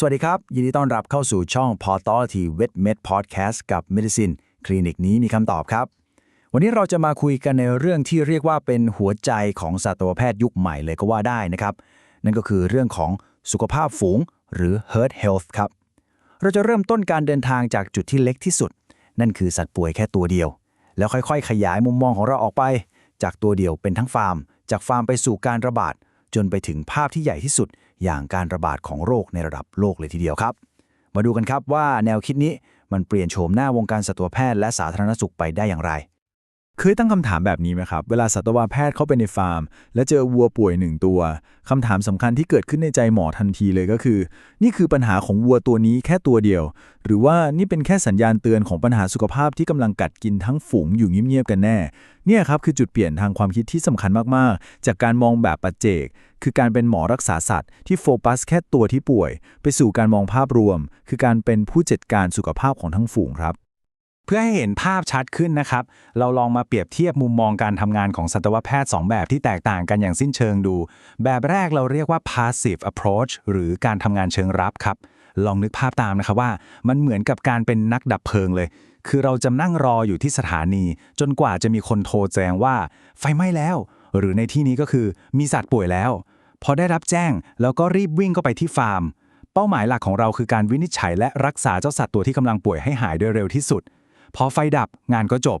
สวัสดีครับ ยินดีต้อนรับเข้าสู่ช่อง p o r t a l i t y Vet Med Podcast กับ Medicine คลินิกนี้มีคำตอบครับ วันนี้เราจะมาคุยกันในเรื่องที่เรียกว่าเป็นหัวใจของสัตวแพทย์ยุคใหม่เลยก็ว่าได้นะครับ นั่นก็คือเรื่องของสุขภาพฝูงหรือ herd health ครับ เราจะเริ่มต้นการเดินทางจากจุดที่เล็กที่สุด นั่นคือสัตว์ป่วยแค่ตัวเดียว แล้วค่อยๆ ขยายมุมมองของเราออกไป จากตัวเดียวเป็นทั้งฟาร์ม จากฟาร์มไปสู่การระบาด จนไปถึงภาพที่ใหญ่ที่สุด อย่างการระบาดของโรคในระดับโลกเลยทีเดียวครับ มาดูกันครับว่าแนวคิดนี้มันเปลี่ยนโฉมหน้าวงการสัตวแพทย์และสาธารณสุขไปได้อย่างไร เคยตั้งคำถามแบบนี้ไหมครับ เวลาสัตวแพทย์เข้าไปในฟาร์ม แล้วเจอวัวป่วยหนึ่งตัวคำถามสำคัญที่เกิดขึ้นในใจหมอทันทีเลยก็คือ นี่คือปัญหาของวัวตัวนี้แค่ตัวเดียว หรือว่านี่เป็นแค่สัญญาณเตือนของปัญหาสุขภาพที่กำลังกัดกินทั้งฝูงอยู่เงียบๆกันแน่ เนี่ยครับคือจุดเปลี่ยนทางความคิดที่สำคัญมากๆ จากการมองแบบปัจเจก คือการเป็นหมอรักษาสัตว์ที่โฟกัสแค่ตัวที่ป่วย ไปสู่การมองภาพรวม คือการเป็นผู้จัดการสุขภาพของทั้งฝูงครับ เพื่อให้เห็นภาพชัดขึ้นนะครับ เราลองมาเปรียบเทียบมุมมองการทำงานของสัตวแพทย์ 2 แบบที่แตกต่างกันอย่างสิ้นเชิงดู แบบแรกเราเรียกว่า passive approach หรือการทำงานเชิงรับครับ ลองนึกภาพตามนะครับว่า มันเหมือนกับการเป็นนักดับเพลิงเลย คือเราจะนั่งรออยู่ที่สถานี จนกว่าจะมีคนโทรแจ้งว่า ไฟไหม้แล้ว หรือในที่นี้ก็คือมีสัตว์ป่วยแล้ว พอได้รับแจ้งแล้วก็รีบวิ่งเข้าไปที่ฟาร์ม เป้าหมายหลักของเราคือการวินิจฉัยและรักษาเจ้าสัตว์ตัวที่กำลังป่วยให้หายโดยเร็วที่สุด พอไฟดับงานก็จบ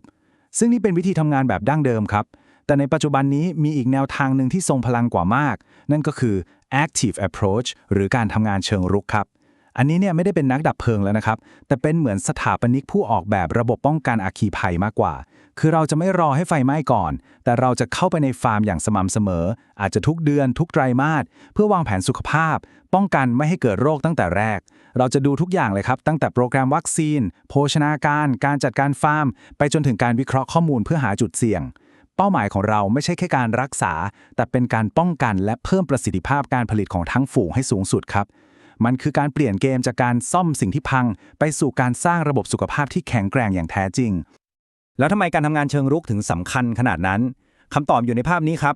ซึ่งนี่เป็นวิธีทำงานแบบดั้งเดิมครับ แต่ในปัจจุบันนี้มีอีกแนวทางหนึ่งที่ทรงพลังกว่ามาก นั่นก็คือ active approach หรือการทำงานเชิงรุกครับ อันนี้เนี่ยไม่ได้เป็นนักดับเพลิงแล้วนะครับ แต่เป็นเหมือนสถาปนิกผู้ออกแบบระบบป้องกันอัคคีภัยมากกว่า คือเราจะไม่รอให้ไฟไหม้ก่อน แต่เราจะเข้าไปในฟาร์มอย่างสม่ำเสมอ อาจจะทุกเดือนทุกไตรมาสเพื่อวางแผนสุขภาพ ป้องกันไม่ให้เกิดโรคตั้งแต่แรก เราจะดูทุกอย่างเลยครับ ตั้งแต่โปรแกรมวัคซีน โภชนาการ การจัดการฟาร์ม ไปจนถึงการวิเคราะห์ข้อมูลเพื่อหาจุดเสี่ยง เป้าหมายของเราไม่ใช่แค่การรักษา แต่เป็นการป้องกันและเพิ่มประสิทธิภาพการผลิตของทั้งฝูงให้สูงสุดครับมันคือการเปลี่ยนเกมจากการซ่อมสิ่งที่พัง ไปสู่การสร้างระบบสุขภาพที่แข็งแกร่งอย่างแท้จริง แล้วทำไมการทำงานเชิงรุกถึงสำคัญขนาดนั้นคำตอบอยู่ในภาพนี้ครับ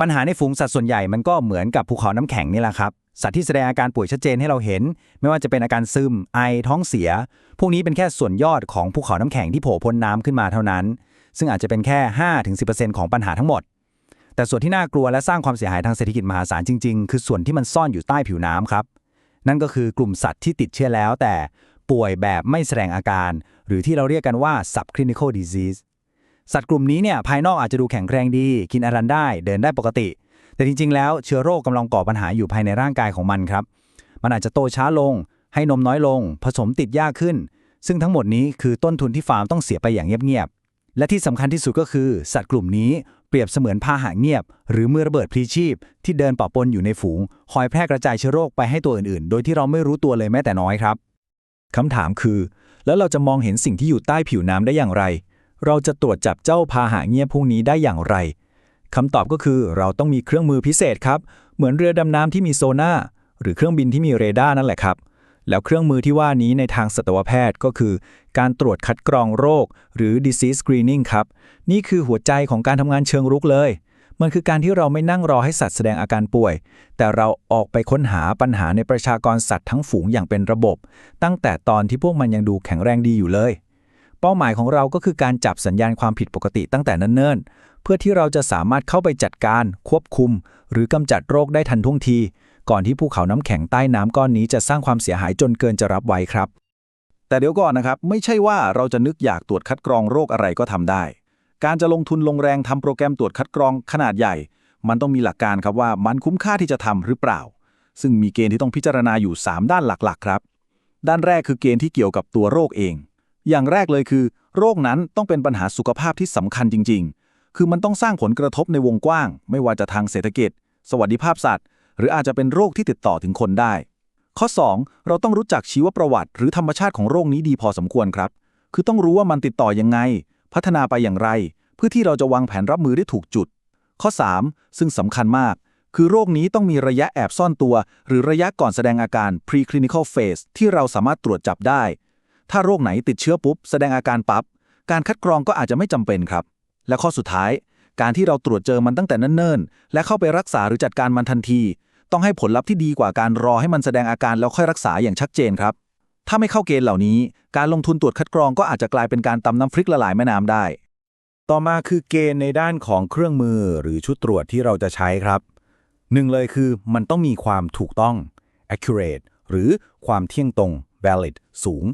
ปัญหาในฝูงสัตว์ส่วนใหญ่มันก็เหมือนกับภูเขาน้ำแข็งนี่แหละครับ สัตว์ที่แสดงอาการป่วยชัดเจนให้เราเห็น ไม่ว่าจะเป็นอาการซึม ไอ ท้องเสีย พวกนี้เป็นแค่ส่วนยอดของภูเขาน้ำแข็งที่โผล่พ้นน้ำขึ้นมาเท่านั้น ซึ่งอาจจะเป็นแค่ 5-10%ของปัญหาทั้งหมด แต่ส่วนที่น่ากลัวและสร้างความเสียหายทางเศรษฐกิจมหาศาลจริงๆ คือส่วนที่มันซ่อนอยู่ใต้ผิวน้ำครับ นั่นก็คือกลุ่มสัตว์ที่ติดเชื้อแล้วแต่ป่วยแบบไม่แสดงอาการ หรือที่เราเรียกกันว่า subclinical disease สัตว์กลุ่มนี้เนี่ยภายนอกอาจจะดูแข็งแรงดี กินอาหารได้เดินได้ปกติ แต่จริง ๆ แล้วเชื้อโรคกำลังก่อปัญหาอยู่ภายในร่างกายของมันครับ มันอาจจะโตช้าลง ให้นมน้อยลง ผสมติดยากขึ้น ซึ่งทั้งหมดนี้คือต้นทุนที่ฟาร์มต้องเสียไปอย่างเงียบๆและที่สำคัญที่สุดก็คือ สัตว์กลุ่มนี้เปรียบเสมือนพาหะเงียบ หรือมือระเบิดพลีชีพ ที่เดินปะปนอยู่ในฝูงคอยแพร่กระจายเชื้อโรคไปให้ตัวอื่นๆ โดยที่เราไม่รู้ตัวเลยแม้แต่น้อยครับคำถามคือ แล้วเราจะมองเห็นสิ่งที่อยู่ใต้ผิวน้ำได้อย่างไร เราจะตรวจจับเจ้าพาหะเงียบพวกนี้ได้อย่างไรคำตอบก็คือเราต้องมีเครื่องมือพิเศษครับ เหมือนเรือดำน้ำที่มีโซน่าหรือเครื่องบินที่มีเรดาร์นั่นแหละครับ แล้วเครื่องมือที่ว่านี้ในทางสัตวแพทย์ก็คือ การตรวจคัดกรองโรค หรือ disease screening ครับ นี่คือหัวใจของการทำงานเชิงรุกเลย มันคือการที่เราไม่นั่งรอให้สัตว์แสดงอาการป่วย แต่เราออกไปค้นหาปัญหาในประชากรสัตว์ทั้งฝูงอย่างเป็นระบบ ตั้งแต่ตอนที่พวกมันยังดูแข็งแรงดีอยู่เลย เป้าหมายของเราก็คือการจับสัญญาณความผิดปกติตั้งแต่เนิ่นๆ เพื่อที่เราจะสามารถเข้าไปจัดการ ควบคุม หรือกำจัดโรคได้ทันท่วงที ก่อนที่ภูเขาน้ำแข็งใต้น้ำก้อนนี้จะสร้างความเสียหายจนเกินจะรับไว้ครับ แต่เดี๋ยวก่อนนะครับ ไม่ใช่ว่าเราจะนึกอยากตรวจคัดกรองโรคอะไรก็ทำได้ การจะลงทุนลงแรงทำโปรแกรมตรวจคัดกรองขนาดใหญ่ มันต้องมีหลักการครับว่ามันคุ้มค่าที่จะทำหรือเปล่า ซึ่งมีเกณฑ์ที่ต้องพิจารณาอยู่ 3 ด้านหลักๆ ครับ ด้านแรกคือเกณฑ์ที่เกี่ยวกับตัวโรคเอง อย่างแรกเลยคือ โรคนั้นต้องเป็นปัญหาสุขภาพที่สำคัญจริง ๆ คือมันต้องสร้างผลกระทบในวงกว้าง ไม่ว่าจะทางเศรษฐกิจ สวัสดิภาพสัตว์ หรืออาจจะเป็นโรคที่ติดต่อถึงคนได้ ข้อ 2 เราต้องรู้จักชีวประวัติ หรือธรรมชาติของโรคนี้ดีพอสมควรครับ คือต้องรู้ว่ามันติดต่อยังไง พัฒนาไปอย่างไร เพื่อที่เราจะวางแผนรับมือได้ถูกจุด ข้อ 3 ซึ่งสำคัญมาก คือโรคนี้ต้องมีระยะแอบซ่อนตัว หรือระยะก่อนแสดงอาการ preclinical phase ที่เราสามารถตรวจจับได้ ถ้าโรคไหนติดเชื้อปุ๊บ แสดงอาการปับ๊บการคัดกรองก็อาจจะไม่จำเป็นครับ และข้อสุดท้าย การที่เราตรวจเจอมันตั้งแต่เนิ่นๆและเข้าไปรักษาหรือจัดการมันทันที ต้องให้ผลลัพธ์ที่ดีกว่าการรอให้มันแสดงอาการแล้วค่อยรักษาอย่างชัดเจนครับถ้าไม่เข้าเกณฑ์เหล่านี้ การลงทุนตรวจคัดกรองก็อาจจะกลายเป็นการตำน้ำพริกละลายแม่น้ำได้ ต่อมาคือเกณฑ์ในด้านของเครื่องมือหรือชุดตรวจที่เราจะใช้ครับหนึ่งเลยคือมันต้องมีความถูกต้อง accurate หรือความเที่ยงตรง valid สูง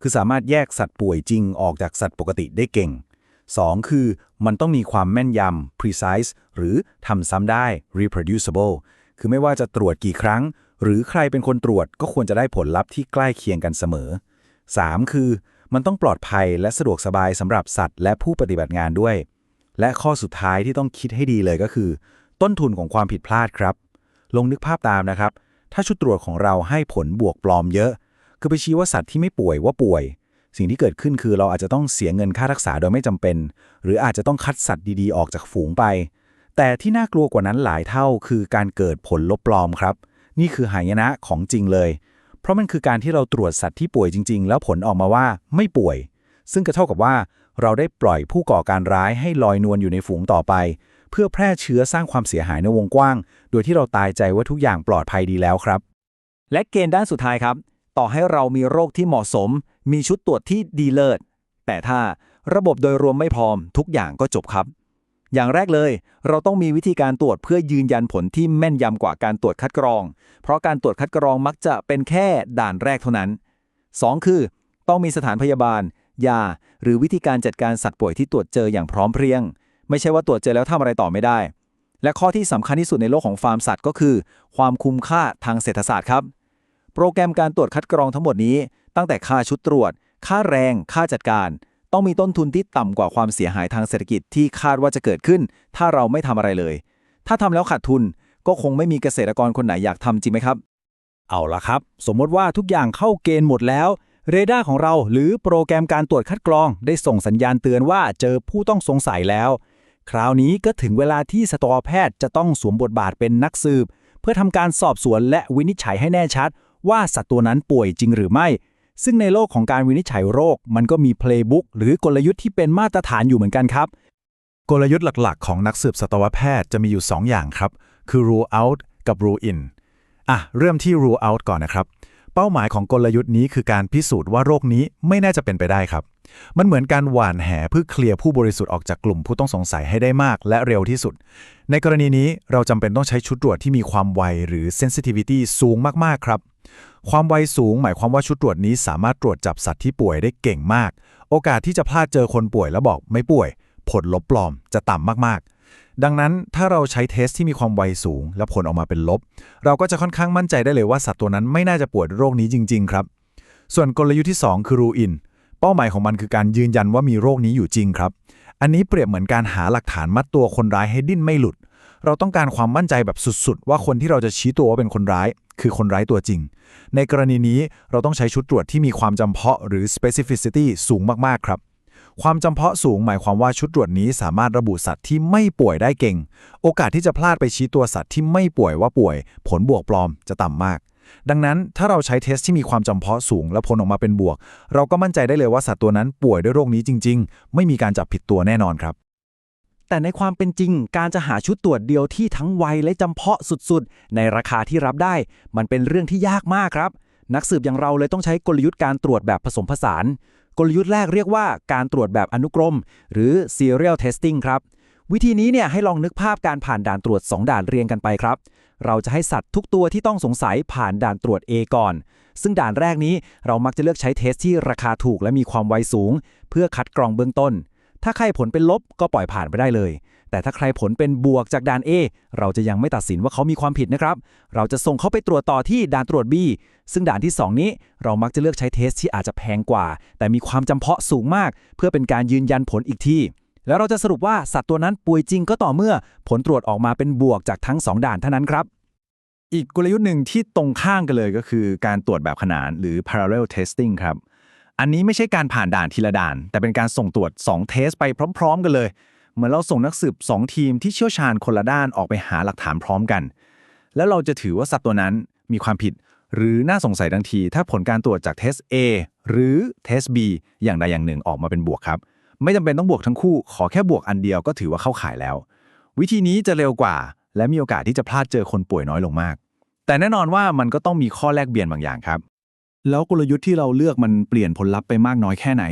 คือสามารถแยกสัตว์ป่วยจริงออกจากสัตว์ปกติได้เก่ง 2. คือมันต้องมีความแม่นยำ precise หรือทำซ้ำได้ reproducible คือไม่ว่าจะตรวจกี่ครั้ง หรือใครเป็นคนตรวจก็ควรจะได้ผลลัพธ์ที่ใกล้เคียงกันเสมอ 3. คือ มันต้องปลอดภัยและสะดวกสบายสำหรับสัตว์และผู้ปฏิบัติงานด้วย และข้อสุดท้ายที่ต้องคิดให้ดีเลยก็คือ ต้นทุนของความผิดพลาดครับลองนึกภาพตามนะครับ ถ้าชุดตรวจของเราให้ผลบวกปลอมเยอะ คือไปชี้ว่าสัตว์ที่ไม่ป่วยว่าป่วย สิ่งที่เกิดขึ้นคือเราอาจจะต้องเสียเงินค่ารักษาโดยไม่จำเป็น หรืออาจจะต้องคัดสัตว์ดีๆออกจากฝูงไป แต่ที่น่ากลัวกว่านั้นหลายเท่าคือการเกิดผลลบปลอมครับ นี่คือหายนะของจริงเลย ราะมันคือการที่เราตรวจสัตว์ที่ป่วยจริง ๆ แล้วผลออกมาว่าไม่ป่วย ซึ่งก็เท่ากับว่าเราได้ปล่อยผู้ก่อการร้ายให้ลอยนวลอยู่ในฝูงต่อไป เพื่อแพร่เชื้อสร้างความเสียหายในวงกว้าง โดยที่เราตายใจว่าทุกอย่างปลอดภัยดีแล้วครับ และเกณฑ์ด้านสุดท้ายครับ ต่อให้เรามีโรคที่เหมาะสม มีชุดตรวจที่ดีเลิศแต่ถ้าระบบโดยรวมไม่พร้อม ทุกอย่างก็จบครับ อย่างแรกเลย เราต้องมีวิธีการตรวจเพื่อยืนยันผลที่แม่นยำกว่าการตรวจคัดกรอง เพราะการตรวจคัดกรองมักจะเป็นแค่ด่านแรกเท่านั้น 2. คือ ต้องมีสถานพยาบาล ยา หรือวิธีการจัดการสัตว์ป่วยที่ตรวจเจออย่างพร้อมเพรียง ไม่ใช่ว่าตรวจเจอแล้วทำอะไรต่อไม่ได้ และข้อที่สำคัญที่สุดในโลกของฟาร์มสัตว์ก็คือ ความคุ้มค่าทางเศรษฐศาสตร์ครับ โปรแกรมการตรวจคัดกรองทั้งหมดนี้ ตั้งแต่ค่าชุดตรวจ ค่าแรง ค่าจัดการ ต้องมีต้นทุนที่ต่ำกว่าความเสียหายทางเศรษฐกิจที่คาดว่าจะเกิดขึ้น ถ้าเราไม่ทำอะไรเลย ถ้าทำแล้วขาดทุนก็คงไม่มีเกษตรกรคนไหนอยากทำจริงไหมครับ เอาละครับ สมมติว่าทุกอย่างเข้าเกณฑ์หมดแล้ว เรดาร์ของเราหรือโปรแกรมการตรวจคัดกรอง ได้ส่งสัญญาณเตือนว่าเจอผู้ต้องสงสัยแล้ว คราวนี้ก็ถึงเวลาที่สัตวแพทย์จะต้องสวมบทบาทเป็นนักสืบ เพื่อทำการสอบสวนและวินิจฉัยให้แน่ชัด ว่าสัตว์ตัวนั้นป่วยจริงหรือไม่ ซึ่งในโลกของการวินิจฉัยโรค มันก็มีเพลย์บุ๊กหรือกลยุทธ์ที่เป็นมาตรฐานอยู่เหมือนกันครับ กลยุทธ์หลักๆ ของนักสืบสัตวแพทย์จะมีอยู่ 2 อย่างครับ คือ rule out กับ rule in อะ เริ่มที่ rule out ก่อนนะครับ เป้าหมายของกลยุทธ์นี้คือการพิสูจน์ว่าโรคนี้ไม่น่าจะเป็นไปได้ครับ มันเหมือนการหว่านแหเพื่อเคลียร์ผู้บริสุทธิ์ออกจากกลุ่มผู้ต้องสงสัยให้ได้มากและเร็วที่สุด ในกรณีนี้เราจำเป็นต้องใช้ชุดตรวจที่มีความไวหรือ sensitivity สูงมากๆครับ ความไวสูงหมายความว่าชุดตรวจนี้สามารถตรวจจับสัตว์ที่ป่วยได้เก่งมาก โอกาสที่จะพลาดเจอคนป่วยแล้วบอกไม่ป่วย ผลลบปลอมจะต่ำมากๆดังนั้นถ้าเราใช้เทสที่มีความไวสูง และผลออกมาเป็นลบ เราก็จะค่อนข้างมั่นใจได้เลยว่าสัตว์ตัวนั้นไม่น่าจะป่วยโรคนี้จริง ๆ ครับ ส่วนกลยุทธ์ที่ 2 คือ rule in เป้าหมายของมันคือการยืนยันว่ามีโรคนี้อยู่จริงครับ อันนี้เปรียบเหมือนการหาหลักฐานมัดตัวคนร้ายให้ดิ้นไม่หลุด เราต้องการความมั่นใจแบบสุดๆ ว่าคนที่เราจะชี้ตัวว่าเป็นคนร้าย คือคนร้ายตัวจริง ในกรณีนี้เราต้องใช้ชุดตรวจที่มีความจำเพาะหรือ specificity สูงมากๆครับความจำเพาะสูงหมายความว่าชุดตรวจนี้สามารถระบุสัตว์ที่ไม่ป่วยได้เก่ง โอกาสที่จะพลาดไปชี้ตัวสัตว์ที่ไม่ป่วยว่าป่วย ผลบวกปลอมจะต่ำมาก ดังนั้นถ้าเราใช้เทสที่มีความจำเพาะสูง และผลออกมาเป็นบวก เราก็มั่นใจได้เลยว่าสัตว์ตัวนั้นป่วยด้วยโรคนี้จริง ๆ ไม่มีการจับผิดตัวแน่นอนครับ แต่ในความเป็นจริง การจะหาชุดตรวจเดียวที่ทั้งไวและจำเพาะสุดๆ ในราคาที่รับได้ มันเป็นเรื่องที่ยากมากครับ นักสืบอย่างเราเลยต้องใช้กลยุทธ์การตรวจแบบผสมผสาน กลยุทธ์แรกเรียกว่าการตรวจแบบอนุกรม หรือ serial testing ครับ วิธีนี้เนี่ยให้ลองนึกภาพการผ่านด่านตรวจ 2 ด่านเรียงกันไปครับเราจะให้สัตว์ทุกตัวที่ต้องสงสัยผ่านด่านตรวจ A ก่อน ซึ่งด่านแรกนี้เรามักจะเลือกใช้เทสที่ราคาถูกและมีความไวสูง เพื่อคัดกรองเบื้องต้น ถ้าใครผลเป็นลบก็ปล่อยผ่านไปได้เลย แต่ถ้าใครผลเป็นบวกจากด่าน A เราจะยังไม่ตัดสินว่าเขามีความผิดนะครับ เราจะส่งเขาไปตรวจต่อที่ด่านตรวจ B ซึ่งด่านที่ 2 นี้เรามักจะเลือกใช้เทสที่อาจจะแพงกว่า แต่มีความจำเพาะสูงมาก เพื่อเป็นการยืนยันผลอีกทีแล้วเราจะสรุปว่าสัตว์ตัวนั้นป่วยจริงก็ต่อเมื่อผลตรวจออกมาเป็นบวกจากทั้ง 2 ด่านเท่านั้นครับ อีกกลยุทธ์หนึ่งที่ตรงข้างกันเลยก็คือการตรวจแบบขนานหรือ parallel testing ครับ อันนี้ไม่ใช่การผ่านด่านทีละด่าน แต่เป็นการส่งตรวจ 2 เทสไปพร้อม ๆ กันเลย เหมือนเราส่งนักสืบ 2 ทีมที่เชี่ยวชาญคนละด้านออกไปหาหลักฐานพร้อมกัน แล้วเราจะถือว่าสัตว์ตัวนั้นมีความผิด หรือน่าสงสัยทันที ถ้าผลการตรวจจากเทส A หรือเทส B อย่างใดอย่างหนึ่งออกมาเป็นบวกครับ ไม่จำเป็นต้องบวกทั้งคู่ ขอแค่บวกอันเดียวก็ถือว่าเข้าข่ายแล้ว วิธีนี้จะเร็วกว่า และมีโอกาสที่จะพลาดเจอคนป่วยน้อยลงมาก แต่แน่นอนว่ามันก็ต้องมีข้อแลกเปลี่ยนบางอย่างครับ แล้วกลยุทธ์ที่เราเลือกมันเปลี่ยนผลลัพธ์ไปมากน้อยแค่ไหน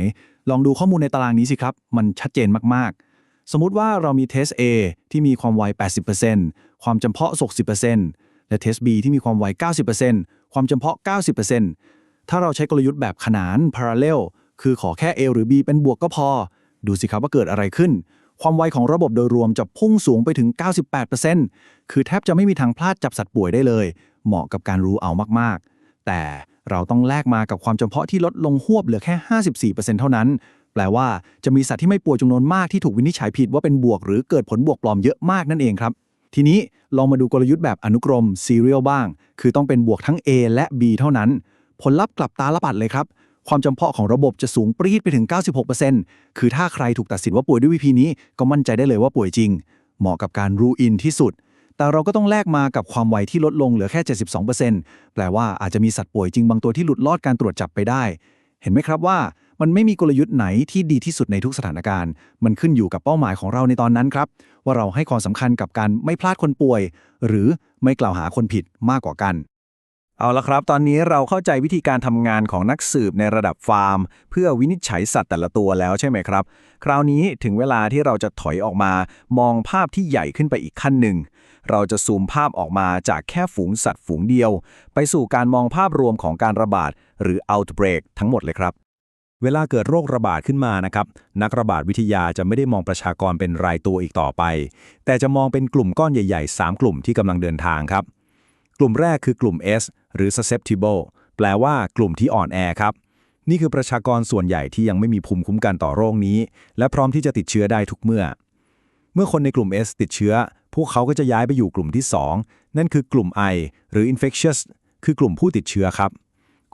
ลองดูข้อมูลในตารางนี้สิครับ มันชัดเจนมากๆ สมมุติว่าเรามีเทส A ที่มีความไว 80%ความจำเพาะ 60%และเทส B ที่มีความไว 90%ความจำเพาะ 90%ถ้าเราใช้กลยุทธ์แบบขนาน parallel คือขอแค่ A หรือ B เป็นบวกก็พอ ดูสิครับว่าเกิดอะไรขึ้น ความไวของระบบโดยรวมจะพุ่งสูงไปถึง 98%คือแทบจะไม่มีทางพลาดจับสัตว์ป่วยได้เลย เหมาะกับการรู้เอามากๆ แต่ เราต้องแลกมากับความจำเพาะที่ลดลงหวบเหลือแค่ 54%เท่านั้น แปลว่าจะมีสัตว์ที่ไม่ป่วยจำนวนมากที่ถูกวินิจฉัยผิดว่าเป็นบวก หรือเกิดผลบวกปลอมเยอะมากนั่นเองครับ ทีนี้ลองมาดูกลยุทธ์แบบอนุกรม serial บ้าง คือต้องเป็นบวกทั้ง A และ B เท่านั้น ผลลัพธ์กลับตาละปัดเลยครับความจำเพาะของระบบจะสูงปรีดไปถึง 96%คือถ้าใครถูกตัดสินว่าป่วยด้วยวิธีนี้ ก็มั่นใจได้เลยว่าป่วยจริง เหมาะกับการรูอินที่สุด แต่เราก็ต้องแลกมากับความไวที่ลดลงเหลือแค่ 72%แปลว่าอาจจะมีสัตว์ป่วยจริงบางตัวที่หลุดลอดการตรวจจับไปได้ เห็นไหมครับว่ามันไม่มีกลยุทธ์ไหนที่ดีที่สุดในทุกสถานการณ์ มันขึ้นอยู่กับเป้าหมายของเราในตอนนั้นครับ ว่าเราให้ความสำคัญกับการไม่พลาดคนป่วย หรือไม่กล่าวหาคนผิดมากกว่ากัน เอาละครับ ตอนนี้เราเข้าใจวิธีการทำงานของนักสืบในระดับฟาร์ม เพื่อวินิจฉัยสัตว์แต่ละตัวแล้วใช่ไหมครับ คราวนี้ถึงเวลาที่เราจะถอยออกมา มองภาพที่ใหญ่ขึ้นไปอีกขั้นหนึ่ง เราจะซูมภาพออกมาจากแค่ฝูงสัตว์ฝูงเดียว ไปสู่การมองภาพรวมของการระบาด หรือ outbreak ทั้งหมดเลยครับ เวลาเกิดโรคระบาดขึ้นมานะครับ นักระบาดวิทยาจะไม่ได้มองประชากรเป็นรายตัวอีกต่อไป แต่จะมองเป็นกลุ่มก้อนใหญ่ ๆ 3 กลุ่มที่กำลังเดินทางครับ กลุ่มแรกคือกลุ่ม S หรือ susceptible แปลว่ากลุ่มที่อ่อนแอครับนี่คือประชากรส่วนใหญ่ที่ยังไม่มีภูมิคุ้มกันต่อโรคนี้ และพร้อมที่จะติดเชื้อได้ทุกเมื่อ เมื่อคนในกลุ่ม S ติดเชื้อ พวกเขาก็จะย้ายไปอยู่กลุ่มที่ 2 นั่นคือกลุ่ม I หรือ infectious คือกลุ่มผู้ติดเชื้อครับ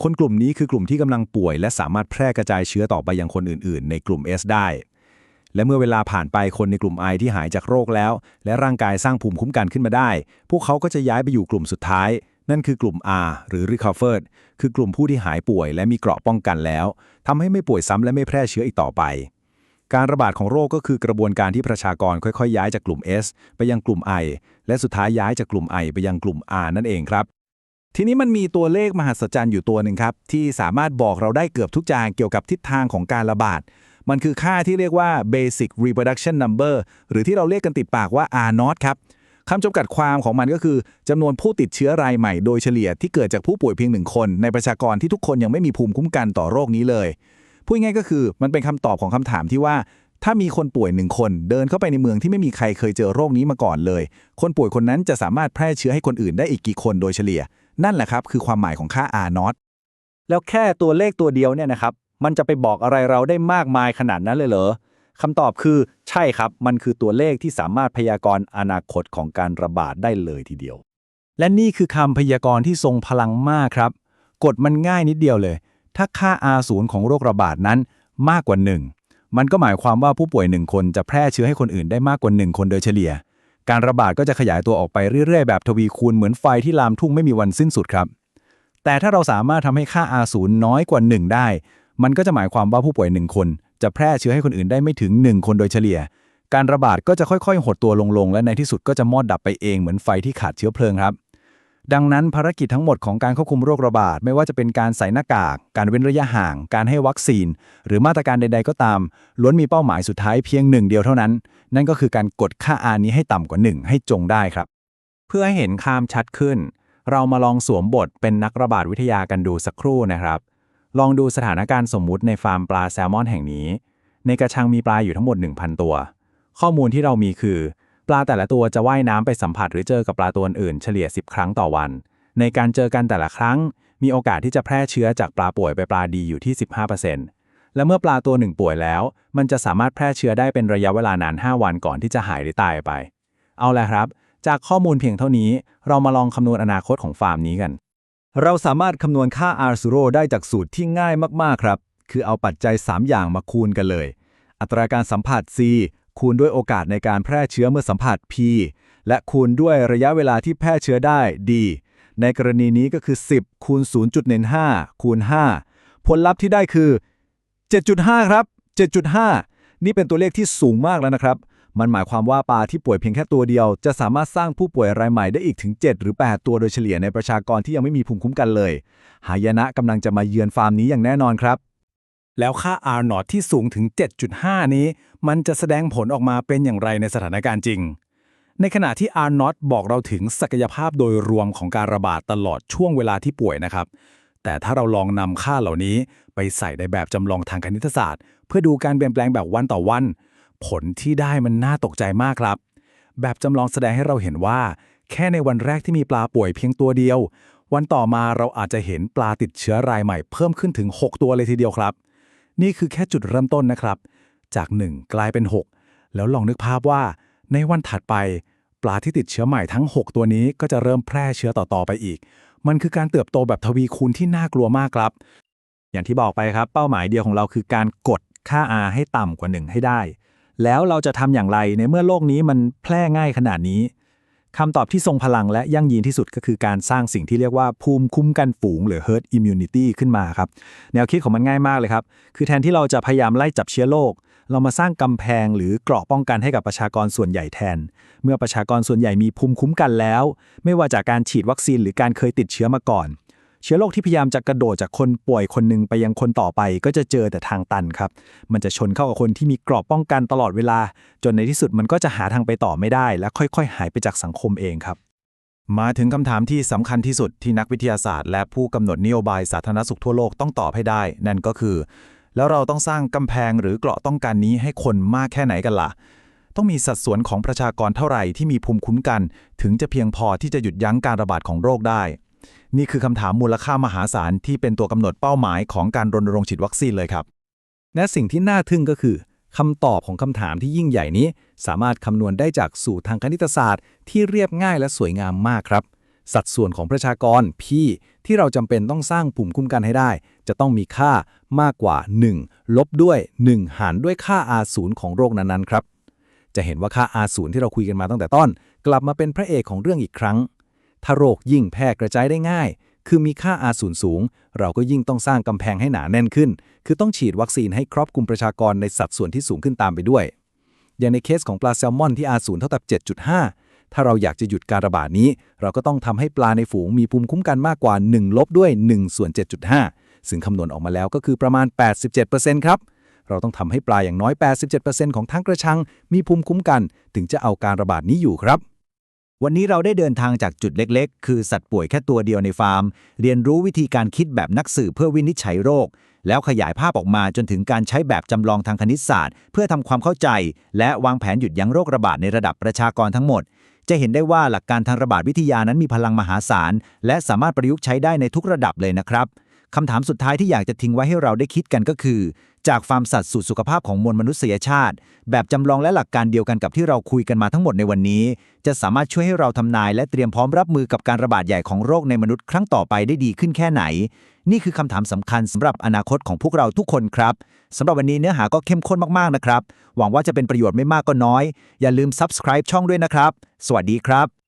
คนกลุ่มนี้คือกลุ่มที่กำลังป่วย และสามารถแพร่กระจายเชื้อต่อไปยังคนอื่น ๆ ในกลุ่ม S ได้ และเมื่อเวลาผ่านไปคนในกลุ่ม I ที่หายจากโรคแล้ว และร่างกายสร้างภูมิคุ้มกันขึ้นมาได้ พวกเขาก็จะย้ายไปอยู่กลุ่มสุดท้าย นั่นคือกลุ่ม R หรือ recovered คือกลุ่มผู้ที่หายป่วย และมีเกราะป้องกันแล้วทำให้ไม่ป่วยซ้ำและไม่แพร่เชื้ออีกต่อไป การระบาดของโรคก็คือกระบวนการที่ประชากรค่อยๆ ย้ายจากกลุ่ม S ไปยังกลุ่ม I และสุดท้ายย้ายจากกลุ่ม I ไปยังกลุ่ม R นั่นเองครับ ทีนี้มันมีตัวเลขมหัศจรรย์อยู่ตัวหนึ่งครับ ที่สามารถบอกเราได้เกือบทุกอย่างเกี่ยวกับทิศทางของการระบาด มันคือค่าที่เรียกว่า basic reproduction number หรือที่เราเรียกกันติดปากว่า R naught ครับคำจำกัดความของมันก็คือจำนวนผู้ติดเชื้อรายใหม่โดยเฉลี่ยที่เกิดจากผู้ป่วยเพียงหนึ่งคน ในประชากรที่ทุกคนยังไม่มีภูมิคุ้มกันต่อโรคนี้เลย พูดง่ายก็คือมันเป็นคำตอบของคำถามที่ว่า ถ้ามีคนป่วยหนึ่งคน เดินเข้าไปในเมืองที่ไม่มีใครเคยเจอโรคนี้มาก่อนเลย คนป่วยคนนั้นจะสามารถแพร่เชื้อให้คนอื่นได้อีกกี่คนโดยเฉลี่ย นั่นแหละครับคือความหมายของค่า R naught แล้วแค่ตัวเลขตัวเดียวเนี่ยนะครับมันจะไปบอกอะไรเราได้มากมายขนาดนั้นเลยเหรอคำตอบคือใช่ครับ มันคือตัวเลขที่สามารถพยากรณ์อนาคตของการระบาดได้เลยทีเดียว และนี่คือคำพยากรณ์ที่ทรงพลังมากครับ กฎมันง่ายนิดเดียวเลย ถ้าค่า R 0 ของโรคระบาดนั้นมากกว่า 1 มันก็หมายความว่าผู้ป่วย 1 คนจะแพร่เชื้อให้คนอื่นได้มากกว่า 1 คนโดยเฉลี่ย การระบาดก็จะขยายตัวออกไปเรื่อยๆ แบบทวีคูณเหมือนไฟที่ลามทุ่งไม่มีวันสิ้นสุดครับ แต่ถ้าเราสามารถทำให้ค่า R 0 น้อยกว่า 1 ได้ มันก็จะหมายความว่าผู้ป่วย 1 คน จะแพร่เชื้อให้คนอื่นได้ไม่ถึง 1 คนโดยเฉลี่ย การระบาดก็จะค่อยๆ หดตัวลงๆ และในที่สุดก็จะมอดดับไปเองเหมือนไฟที่ขาดเชื้อเพลิงครับ ดังนั้นภารกิจทั้งหมดของการควบคุมโรคระบาด ไม่ว่าจะเป็นการใส่หน้ากาก การเว้นระยะห่าง การให้วัคซีน หรือมาตรการใด ๆ ก็ตาม ล้วนมีเป้าหมายสุดท้ายเพียงหนึ่งเดียวเท่านั้น นั่นก็คือการกดค่า R นี้ให้ต่ำกว่า 1 ให้จงได้ครับ เพื่อให้เห็นภาพชัดขึ้น เรามาลองสวมบทเป็นนักระบาดวิทยากันดูสักครู่นะครับ ลองดูสถานการณ์สมมุติในฟาร์มปลาแซลมอนแห่งนี้ ในกระชังมีปลาอยู่ทั้งหมด 1,000 ตัว ข้อมูลที่เรามีคือ ปลาแต่ละตัวจะว่ายน้ำไปสัมผัสหรือเจอกับปลาตัวอื่นเฉลี่ย 10 ครั้งต่อวัน ในการเจอกันแต่ละครั้ง มีโอกาสที่จะแพร่เชื้อจากปลาป่วยไปปลาดีอยู่ที่ 15%และเมื่อปลาตัวหนึ่งป่วยแล้ว มันจะสามารถแพร่เชื้อได้เป็นระยะเวลานาน 5 วันก่อนที่จะหายหรือตายไป เอาละครับ จากข้อมูลเพียงเท่านี้ เรามาลองคำนวณอนาคตของฟาร์มนี้กัน เราสามารถคำนวณค่า R 0ได้จากสูตรที่ง่ายมากๆครับ คือเอาปัจจัย 3 อย่างมาคูณกันเลย อัตราการสัมผัส C คูณด้วยโอกาสในการแพร่เชื้อเมื่อสัมผัส P และคูณด้วยระยะเวลาที่แพร่เชื้อได้ D ในกรณีนี้ก็คือ 10 คูณ 0.15 คูณ 5 ผลลัพธ์ที่ได้คือ 7.5 ครับ 7.5 นี่เป็นตัวเลขที่สูงมากแล้วนะครับ มันหมายความว่าปลาที่ป่วยเพียงแค่ตัวเดียว จะสามารถสร้างผู้ป่วยรายใหม่ได้อีกถึง 7 หรือ 8 ตัวโดยเฉลี่ยในประชากรที่ยังไม่มีภูมิคุ้มกันเลย หายนะกำลังจะมาเยือนฟาร์มนี้อย่างแน่นอนครับ แล้วค่า R นอที่สูงถึง 7.5 นี้ มันจะแสดงผลออกมาเป็นอย่างไรในสถานการณ์จริง ในขณะที่ R นอบอกเราถึงศักยภาพโดยรวมของการระบาดตลอดช่วงเวลาที่ป่วยนะครับ แต่ถ้าเราลองนำค่าเหล่านี้ไปใส่ในแบบจำลองทางคณิตศาสตร์ เพื่อดูการเปลี่ยนแปลงแบบวันต่อวัน ผลที่ได้มันน่าตกใจมากครับ แบบจำลองแสดงให้เราเห็นว่า แค่ในวันแรกที่มีปลาป่วยเพียงตัวเดียว วันต่อมาเราอาจจะเห็นปลาติดเชื้อรายใหม่เพิ่มขึ้นถึง 6 ตัวเลยทีเดียวครับ นี่คือแค่จุดเริ่มต้นนะครับ จาก 1 กลายเป็น 6 แล้วลองนึกภาพว่า ในวันถัดไป ปลาที่ติดเชื้อใหม่ทั้ง 6 ตัวนี้ก็จะเริ่มแพร่เชื้อต่อๆไปอีก มันคือการเติบโตแบบทวีคูณที่น่ากลัวมากครับ อย่างที่บอกไปครับ เป้าหมายเดียวของเราคือการกดค่า R ให้ต่ำกว่า 1 ให้ได้ แล้วเราจะทำอย่างไรในเมื่อโลกนี้มันแพร่ง่ายขนาดนี้ คำตอบที่ทรงพลังและยั่งยืนที่สุดก็คือการสร้างสิ่งที่เรียกว่าภูมิคุ้มกันฝูงหรือ herd immunity ขึ้นมาครับ แนวคิดของมันง่ายมากเลยครับ คือแทนที่เราจะพยายามไล่จับเชื้อโรคเรามาสร้างกำแพงหรือเกราะป้องกันให้กับประชากรส่วนใหญ่แทน เมื่อประชากรส่วนใหญ่มีภูมิคุ้มกันแล้ว ไม่ว่าจากการฉีดวัคซีนหรือการเคยติดเชื้อมาก่อน เชื้อโรคที่พยายามจะกระโดดจากคนป่วยคนหนึ่งไปยังคนต่อไป ก็จะเจอแต่ทางตันครับ มันจะชนเข้ากับคนที่มีเกราะป้องกันตลอดเวลา จนในที่สุดมันก็จะหาทางไปต่อไม่ได้ และค่อย ๆ หายไปจากสังคมเองครับ มาถึงคำถามที่สำคัญที่สุดที่นักวิทยาศาสตร์ และผู้กำหนดนโยบายสาธารณสุขทั่วโลกต้องตอบให้ได้ นั่นก็คือ แล้วเราต้องสร้างกำแพงหรือเกราะต้องการนี้ให้คนมากแค่ไหนกันล่ะต้องมีสัดส่วนของประชากรเท่าไหร่ที่มีภูมิคุ้มกัน ถึงจะเพียงพอที่จะหยุดยั้งการระบาดของโรคได้ นี่คือคำถามมูลค่ามหาศาลที่เป็นตัวกำหนดเป้าหมายของการรณรงค์ฉีดวัคซีนเลยครับ และสิ่งที่น่าทึ่งก็คือคำตอบของคำถามที่ยิ่งใหญ่นี้ สามารถคำนวณได้จากสูตรทางคณิตศาสตร์ ที่เรียบง่ายและสวยงามมากครับ สัดส่วนของประชากร P ที่เราจำเป็นต้องสร้างภูมิคุ้มกันให้ได้ จะต้องมีค่ามากกว่า 1 ลบด้วย 1 หารด้วยค่า R0 ของโรคนั้นๆครับ จะเห็นว่าค่า R0 ที่เราคุยกันมาตั้งแต่ต้น กลับมาเป็นพระเอกของเรื่องอีกครั้ง ถ้าโรคยิ่งแพร่กระจายได้ง่าย คือมีค่า R0 สูญสูง เราก็ยิ่งต้องสร้างกำแพงให้หนาแน่นขึ้น คือต้องฉีดวัคซีนให้ครอบคลุมประชากรในสัดส่วนที่สูงขึ้นตามไปด้วย อย่างในเคสของปลาแซลมอนที่ R0 เท่ากับ 7.5 ถ้าเราอยากจะหยุดการระบาดนี้ เราก็ต้องทำให้ปลาในฝูงมีภูมิคุ้มกันมากกว่า 1 ลบด้วย1ส่วน7.5 ซึ่งคำนวณออกมาแล้วก็คือประมาณ 87%ครับเราต้องทำให้ปลาอย่างน้อย 87%ของทั้งกระชัง มีภูมิคุ้มกัน ถึงจะเอาการระบาดนี้อยู่ครับ วันนี้เราได้เดินทางจากจุดเล็กๆ คือสัตว์ป่วยแค่ตัวเดียวในฟาร์ม เรียนรู้วิธีการคิดแบบนักสืบเพื่อวินิจฉัยโรค แล้วขยายภาพออกมาจนถึงการใช้แบบจำลองทางคณิตศาสตร์ เพื่อทำความเข้าใจ และวางแผนหยุดยั้งโรคระบาดในระดับประชากรทั้งหมด จะเห็นได้ว่าหลักการทางระบาดวิทยานั้นมีพลังมหาศาล และสามารถประยุกต์ใช้ได้ในทุกระดับเลยนะครับ คำถามสุดท้ายที่อยากจะทิ้งไว้ให้เราได้คิดกันก็คือ จากฟาร์มสัตว์สู่สุขภาพของมวลมนุษยชาติ แบบจำลองและหลักการเดียวกันกับที่เราคุยกันมาทั้งหมดในวันนี้ จะสามารถช่วยให้เราทำนาย และเตรียมพร้อมรับมือกับการระบาดใหญ่ของโรคในมนุษย์ครั้งต่อไปได้ดีขึ้นแค่ไหน นี่คือคำถามสำคัญสำหรับอนาคตของพวกเราทุกคนครับสำหรับวันนี้เนื้อหาก็เข้มข้นมากๆนะครับหวังว่าจะเป็นประโยชน์ไม่มากก็น้อย อย่าลืม subscribe ช่องด้วยนะครับ สวัสดีครับ